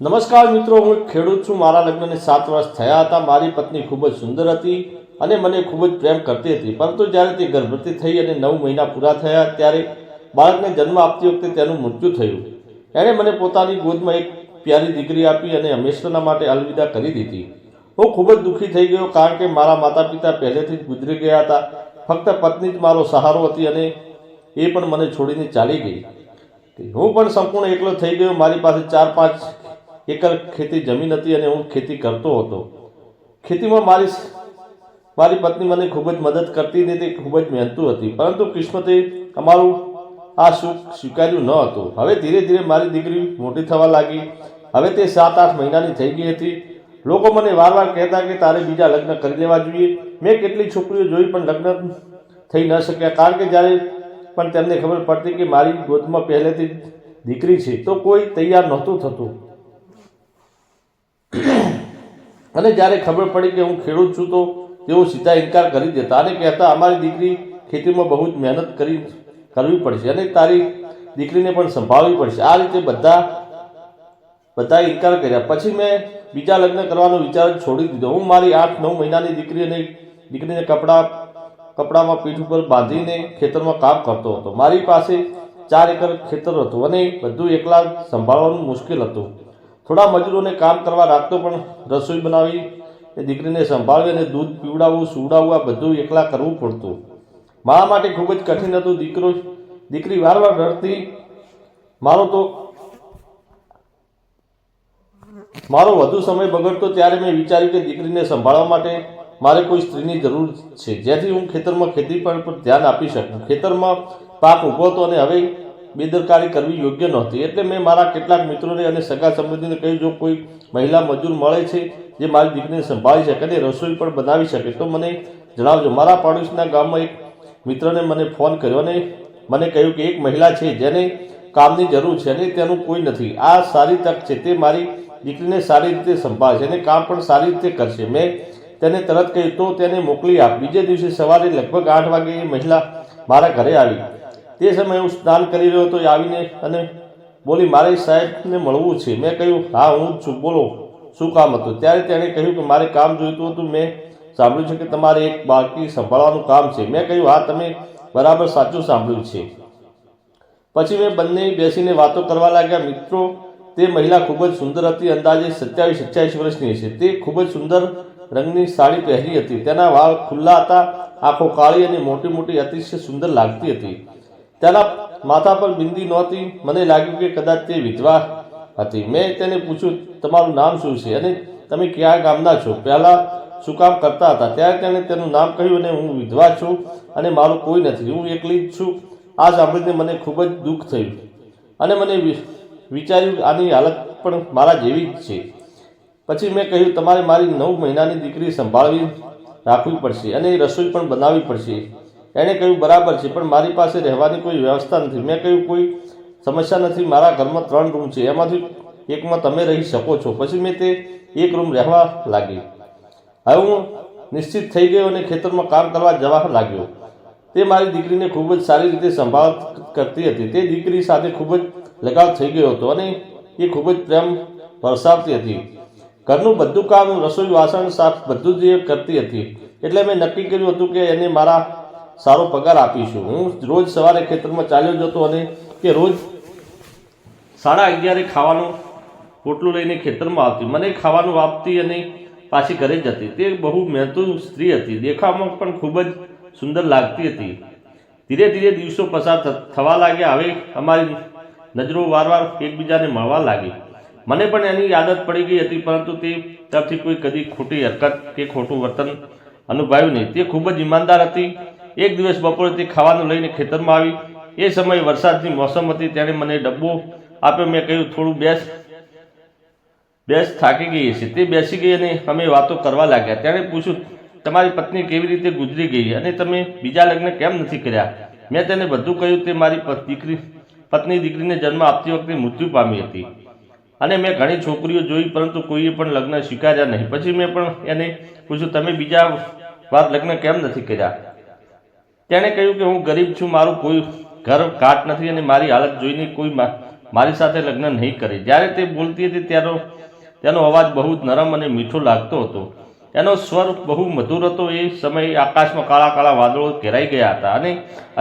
નમસ્કાર મિત્રો, હું ખેડૂત છું. મારા લગ્નને સાત વર્ષ થયા હતા. મારી પત્ની ખૂબ જ સુંદર હતી અને મને ખૂબ જ પ્રેમ કરતી હતી. પરંતુ જ્યારે તે ગર્ભવતી થઈ અને નવ મહિના પૂરા થયા, ત્યારે બાળકને જન્મ આપતી વખતે તેનું મૃત્યુ થયું. એણે મને પોતાની ગોદમાં એક પ્યારી દીકરી આપી અને હંમેશાના માટે અલવિદા કરી દીધી. હું ખૂબ જ દુઃખી થઈ ગયો, કારણ કે મારા માતા પિતા પહેલેથી જ ગુજરી ગયા હતા. ફક્ત પત્ની જ મારો સહારો હતી અને એ પણ મને છોડીને ચાલી ગઈ. હું પણ સંપૂર્ણ એકલો થઈ ગયો. મારી પાસે ચાર પાંચ એકર ખેતી જમીન હતી અને હું ખેતી કરતો હતો. ખેતીમાં મારી મારી પત્ની મને ખૂબ જ મદદ કરતી ને તે ખૂબ જ મહેનતું હતી. પરંતુ કિસ્મતે અમારું આ સુખ સ્વીકાર્યું ન હતું. હવે ધીરે ધીરે મારી દીકરી મોટી થવા લાગી. હવે તે સાત આઠ મહિનાની થઈ ગઈ હતી. લોકો મને વાર વાર કહેતા કે તારે બીજા લગ્ન કરી લેવા જોઈએ. મેં કેટલી છોકરીઓ જોઈ પણ લગ્ન થઈ ન શક્યા. કારણ કે જ્યારે પણ તેમને ખબર પડતી કે મારી ગોદમાં પહેલેથી દીકરી છે, તો કોઈ તૈયાર નહોતું થતું. અને જ્યારે ખબર પડી કે હું ખેડૂત છું તો તેઓ સીધા ઇનકાર કરી દેતા અને કહેતા, અમારી દીકરી ખેતીમાં બહુ જ મહેનત કરી, કરવી પડશે અને તારી દીકરીને પણ સંભાળવી પડશે. આ રીતે બધા બધા ઇનકાર કર્યા. પછી મેં બીજા લગ્ન કરવાનો વિચાર છોડી દીધો. હું મારી આઠ, નવ મહિનાની દીકરી અને દીકરીને કપડાં, કપડામાં પીઠ ઉપર બાંધીને ખેતરમાં કામ કરતો હતો. મારી પાસે ચાર એકર ખેતર હતું અને બધું એકલા સંભાળવાનું મુશ્કેલ હતું. થોડા મજૂરોને કામ કરવા રાખતો પણ રસોઈ બનાવી, એ દીકરીને સંભાળવી અને દૂધ પીવડાવવું, સુવડાવવું, આ બધું એકલા કરવું પડતું. મા માટે ખૂબ જ કઠિન હતું દીકરો. દીકરી વાર વાર રડતી મારો તો, મારો વધુ સમય બગડતો ત્યારે મેં વિચાર્યું કે દીકરીને સંભાળવા માટે મારે કોઈ સ્ત્રીની જરૂર છે. જેથી હું ખેતરમાં ખેતી પર પર ધ્યાન આપી શકું. ખેતરમાં પાક ઊભો હતો અને હવે બેદરકારી કરવી યોગ્ય નહોતી. એટલે મેં મારા કેટલાક મિત્રોને અને સગા સંબંધીને કહ્યું, જો કોઈ મહિલા મજૂર મળે છે, જે મારી દીકરીને સંભાળી શકે અને રસોઈ પણ બનાવી શકે, તો મને જણાવજો. મારા પાડોશના ગામમાં એક મિત્રને મને ફોન કર્યો અને મને કહ્યું કે એક મહિલા છે, જેને કામની જરૂર છે અને તેનું કોઈ નથી. આ સારી તક છે, તે મારી દીકરીને સારી રીતે સંભાળશે અને કામ પણ સારી રીતે કરશે. મેં તેને તરત કહ્યું, તો તેને મોકલી આપ. બીજે દિવસે સવારે લગભગ આઠ વાગે એ મહિલા મારા ઘરે આવી. તે સમયે હું સ્નાન કરી રહ્યો હતો એ આવીને અને બોલી, મારે સાહેબને મળવું છે. મેં કહ્યું, હા, હું જ છું. બોલો, શું કામ હતું? ત્યારે તેણે કહ્યું કે, મારે કામ જોઈતું હતું. મેં સાંભળ્યું છે કે તમારે એક બાળકી સંભાળવાનું કામ છે. મેં કહ્યું, હા, તમે બરાબર સાચું સાંભળ્યું છે. પછી મેં બંને બેસીને વાતો કરવા લાગ્યા. મિત્રો, તે મહિલા ખૂબ જ સુંદર હતી. અંદાજે સત્યાવીસ સત્યાવીસ વર્ષની હશે. તે ખૂબ જ સુંદર રંગની સાડી પહેરી હતી. તેના વાળ ખુલ્લા હતા. આંખો કાળી અને મોટી મોટી અતિશય સુંદર લાગતી હતી. તેના માથા પર બિંદી નહોતી. મને લાગ્યું કે કદાચ તે વિધવા હતી. મેં તેને પૂછ્યું, તમારું નામ શું છે? અને તમે કયા ગામના છો? પહેલાં શું કામ કરતા હતા? ત્યારે તેણે તેનું નામ કહ્યું અને હું વિધવા છું અને મારું કોઈ નથી. હું એકલી જ છું. આ સાંભળીને મને ખૂબ જ દુઃખ થયું અને મને વિચાર્યું, આની હાલત પણ મારા જેવી જ છે. પછી મેં કહ્યું, તમારે મારી નવ મહિનાની દીકરી સંભાળવી રાખવી પડશે અને રસોઈ પણ બનાવવી પડશે. એણે કહ્યું, બરાબર છે, પણ મારી પાસે રહેવાની કોઈ વ્યવસ્થા નથી. મેં કહ્યું, કોઈ સમસ્યા નથી, મારા ઘરમાં ત્રણ રૂમ છે. એમાંથી એકમાં તમે રહી શકો છો. પછી મેં તે એક રૂમ રહેવા લાગી. હવે હું નિશ્ચિત થઈ ગયો અને ખેતરમાં કામ કરવા જવા લાગ્યો. તે મારી દીકરીને ખૂબ જ સારી રીતે સંભાળ કરતી હતી. તે દીકરી સાથે ખૂબ જ લગાવ થઈ ગયો હતો અને એ ખૂબ જ પ્રેમ વરસાવતી હતી. ઘરનું બધું કામ, રસોઈ, વાસણ સાફ બધું જ એ કરતી હતી. એટલે મેં નક્કી કર્યું હતું કે એને મારા સારો પગાર આપીશું. હું રોજ સવારે ખેતરમાં ચાલ્યો જતો અને કે રોજ સાડા અગિયારે ખાવાનું પોટલું લઈને ખેતરમાં આવતી. મને ખાવાનું આપતી અને પાછી ઘરે જતી તે બહુ મહેનતુ સ્ત્રી હતી. દેખાવમાં પણ ખૂબ જ સુંદર લાગતી હતી. ધીરે ધીરે દિવસો પસાર થવા લાગ્યા. હવે અમારી નજરો વારવાર એકબીજાને મળવા લાગી. મને પણ એની આદત પડી ગઈ હતી, પરંતુ તે તરફથી કોઈ કદી ખોટી હરકત કે ખોટું વર્તન અનુભવ્યું નહીં. તે ખૂબ જ ઈમાનદાર હતી. એક દિવસ બપોરે તે ખાવાનું લઈને ખેતરમાં આવી. એ સમયે વરસાદની મોસમ હતી તેણે મને ડબ્બો આપ્યો. મેં કહ્યું, થોડું બેસ. બેસ થાકી ગઈ છે તે બેસી ગઈ અને અમે વાતો કરવા લાગ્યા. તેણે પૂછ્યું, તમારી પત્ની કેવી રીતે ગુજરી ગઈ? અને તમે બીજા લગ્ન કેમ નથી કર્યા? મેં તેને બધું કહ્યું. તે મારી દીકરી, પત્ની દીકરીને જન્મ આપતી વખતે મૃત્યુ પામી હતી. અને મેં ઘણી છોકરીઓ જોઈ, પરંતુ કોઈએ પણ લગ્ન સ્વીકાર્યા નહીં. પછી મેં પણ એને પૂછ્યું, તમે બીજા વાર લગ્ન કેમ નથી કર્યા? તેણે કહ્યું કે હું ગરીબ છું, મારું કોઈ ઘર કાટ નથી અને મારી હાલત જોઈને કોઈ મારી સાથે લગ્ન નહીં કરે. જ્યારે તે બોલતી હતી ત્યારો તેનો અવાજ બહુ જ નરમ અને મીઠો લાગતો હતો. એનો સ્વર બહુ મધુર હતો. એ સમયે આકાશમાં કાળા કાળા વાદળો ઘેરાઈ ગયા હતા અને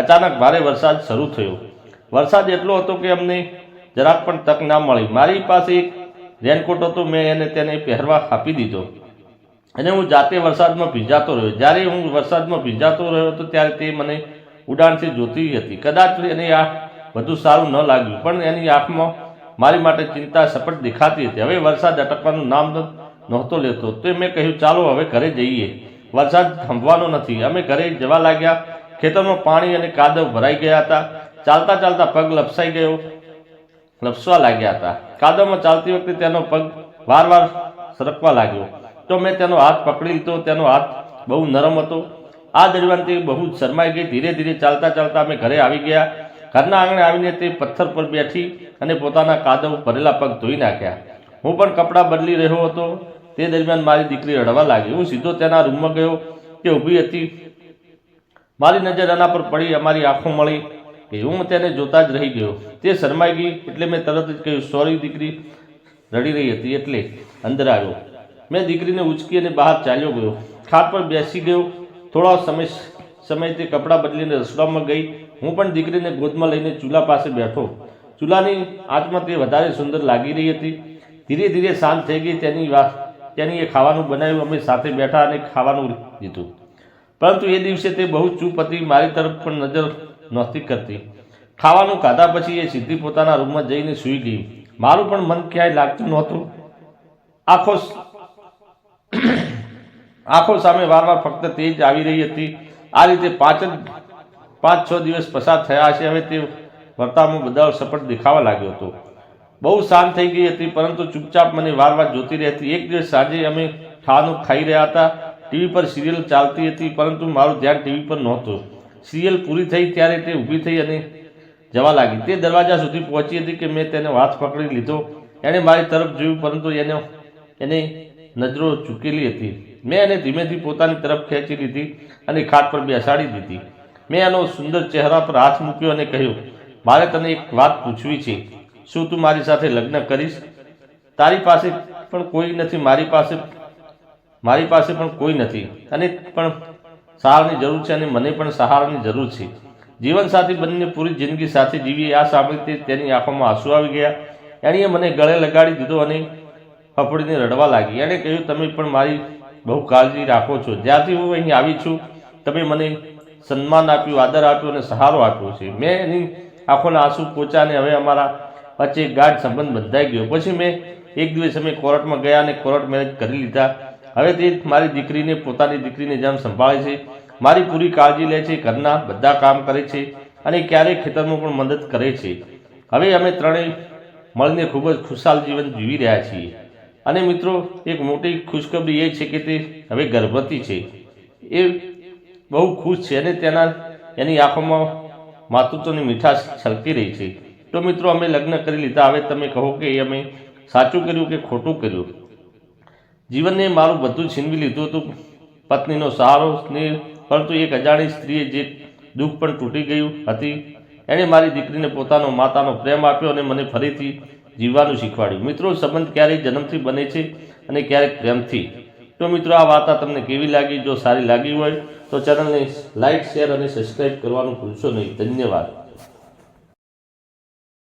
અચાનક ભારે વરસાદ શરૂ થયો. વરસાદ એટલો હતો કે અમને જરાક પણ તક ના મળી. મારી પાસે એક રેનકોટ હતો. મેં એને તેને પહેરવા આપી દીધો. અને હું જાતે વરસાદમાં ભીંજાતો રહ્યો. જ્યારે હું વરસાદમાં ભીંજાતો રહ્યો હતો ત્યારે તે મને ઉડાણથી જોતી હતી. કદાચ એને આ વધુ સારું ન લાગ્યું, પણ એની આંખમાં મારી માટે ચિંતા સપટ દેખાતી હતી. હવે વરસાદ અટકવાનું નામ નહોતો લેતો. તે મેં કહ્યું, ચાલો, હવે ઘરે જઈએ. વરસાદ થંભવાનો નથી. અમે ઘરે જવા લાગ્યા. ખેતરમાં પાણી અને કાદવ ભરાઈ ગયા હતા. ચાલતા ચાલતા પગ લપસાઈ ગયો, લપસવા લાગ્યા હતા. કાદવમાં ચાલતી વખતે તેનો પગ વાર વાર સરકવા લાગ્યો. તો મેં તેનો હાથ પકડી લીધો, તેનો હાથ બહુ નરમ હતો. આ દરમિયાન તે બહુ જ શરમાઈ ગઈ. ધીરે ધીરે ચાલતા ચાલતા અમે ઘરે આવી ગયા. ઘરના આંગણે આવીને તે પથ્થર પર બેઠી અને પોતાના કાદવ ભરેલા પગ ધોઈ નાખ્યા. હું પણ કપડાં બદલી રહ્યો હતો. તે દરમિયાન મારી દીકરી રડવા લાગી. હું સીધો તેના રૂમમાં ગયો તે ઊભી હતી. મારી નજર એના પર પડી, અમારી આંખો મળી. કે હું તેને જોતા જ રહી ગયો. તે શરમાઈ ગઈ એટલે મેં તરત જ કહ્યું, સોરી દીકરી, રડી રહી હતી. એટલે અંદર આવ્યો. મેં દીકરીને ઉચકી અને બહાર ચાલ્યો ગયો. ખાટ પર બેસી ગયો. થોડા સમય સમય તે કપડાં બદલીને રસોડામાં ગઈ. હું પણ દીકરીને ગોદમાં લઈને ચૂલા પાસે બેઠો. ચૂલાની આંચમાં તે વધારે સુંદર લાગી રહી હતી. ધીરે ધીરે શાંત થઈ ગઈ. તેની વાત તેની એ ખાવાનું બનાવ્યું. અમે સાથે બેઠા અને ખાવાનું લીધું. પરંતુ એ દિવસે તે બહુ ચૂપ હતી. મારી તરફ પણ નજર નહોતી કરતી. ખાવાનું ખાધા પછી એ સીધી પોતાના રૂમમાં જઈને સૂઈ ગઈ. મારું પણ મન ક્યાંય લાગતું નહોતું. આખો આંખો સામે વારવાર ફક્ત તે જ આવી રહી હતી. આ રીતે પાંચ પાંચ, છ દિવસ પસાર થયા છે હવે તે વર્તામાં બધા સપટ દેખાવા લાગ્યો હતો. બહુ શાંત થઈ ગઈ હતી, પરંતુ ચૂપચાપ મને વાર વાર જોતી રહેતી. એક દિવસ સાંજે અમે ખાવાનું ખાઈ રહ્યા હતા. ટીવી પર સિરિયલ ચાલતી હતી, પરંતુ મારું ધ્યાન ટીવી પર નહોતું. સિરિયલ પૂરી થઈ ત્યારે તે ઊભી થઈ અને જવા લાગી. તે દરવાજા સુધી પહોંચી હતી કે મેં તેને હાથ પકડી લીધો. એણે મારી તરફ જોયું, પરંતુ એને એને નજરો ચૂકેલી હતી. મેં એને ધીમેથી પોતાની તરફ ખેંચી લીધી અને ખાટ પર બેસાડી દીધી. મેં એનો સુંદર ચહેરા પર હાથ મૂક્યો અને કહ્યું, મારે તને એક વાત પૂછવી છે. શું તું મારી સાથે લગ્ન કરીશ? તારી પાસે પણ કોઈ નથી, મારી પાસે મારી પાસે પણ કોઈ નથી. અને પણ સહારની જરૂર છે અને મને પણ સહારાની જરૂર છે. જીવનસાથી બંને પૂરી જિંદગી સાથે જીવીએ આ સાંભળી તેની આંખોમાં આંસુ આવી ગયા. એણીએ મને ગળે લગાડી દીધો અને ફફડીને રડવા લાગી એણે કહ્યું, તમે પણ મારી બહુ કાળજી રાખો છો. જ્યાંથી હું અહીં આવી છું, તમે મને સન્માન આપ્યું, આદર આપ્યો અને સહારો આપ્યો છે. મેં એની આંખોના આંસુ પોચા અને હવે અમારા વચ્ચે ગાઢ સંબંધ બંધાઈ ગયો. પછી મેં એક દિવસ અમે કોર્ટમાં ગયા અને કોર્ટ મેરેજ કરી લીધા. હવે તે મારી દીકરીને, પોતાની દીકરીને જેમ સંભાળે છે, મારી પૂરી કાળજી લે છે, ઘરના બધા કામ કરે છે અને ક્યારેક ખેતરમાં પણ મદદ કરે છે. હવે અમે ત્રણેય મળીને ખૂબ જ ખુશાલ જીવન જીવી રહ્યા છીએ. અને મિત્રો, એક મોટી ખુશખબરી એ છે કે તે હવે ગર્ભવતી છે. એ બહુ ખુશ છે અને તેના, એની આંખોમાં માતૃત્વની મીઠાશ છલકી રહી છે. તો મિત્રો, અમે લગ્ન કરી લીધા. હવે તમે કહો કે અમે સાચું કર્યું કે ખોટું કર્યું? જીવનને મારું બધું છીનવી લીધું હતું. પત્નીનો સહારો સ્નેહ, પરંતુ એક અજાણી સ્ત્રીએ જે દુઃખ પણ તૂટી ગયું હતી, એણે મારી દીકરીને પોતાનો માતાનો પ્રેમ આપ્યો અને મને ફરીથી જીવવાનું શીખવાડ્યું. મિત્રો, સંબંધ ક્યારેક જન્મથી બને છે અને ક્યારેક પ્રેમથી. તો મિત્રો, આ વાર્તા તમને કેવી લાગી? જો સારી લાગી હોય, તો ચેનલને લાઇક શેર અને સબસ્ક્રાઈબ કરવાનું ભૂલશો નહીં. ધન્યવાદ.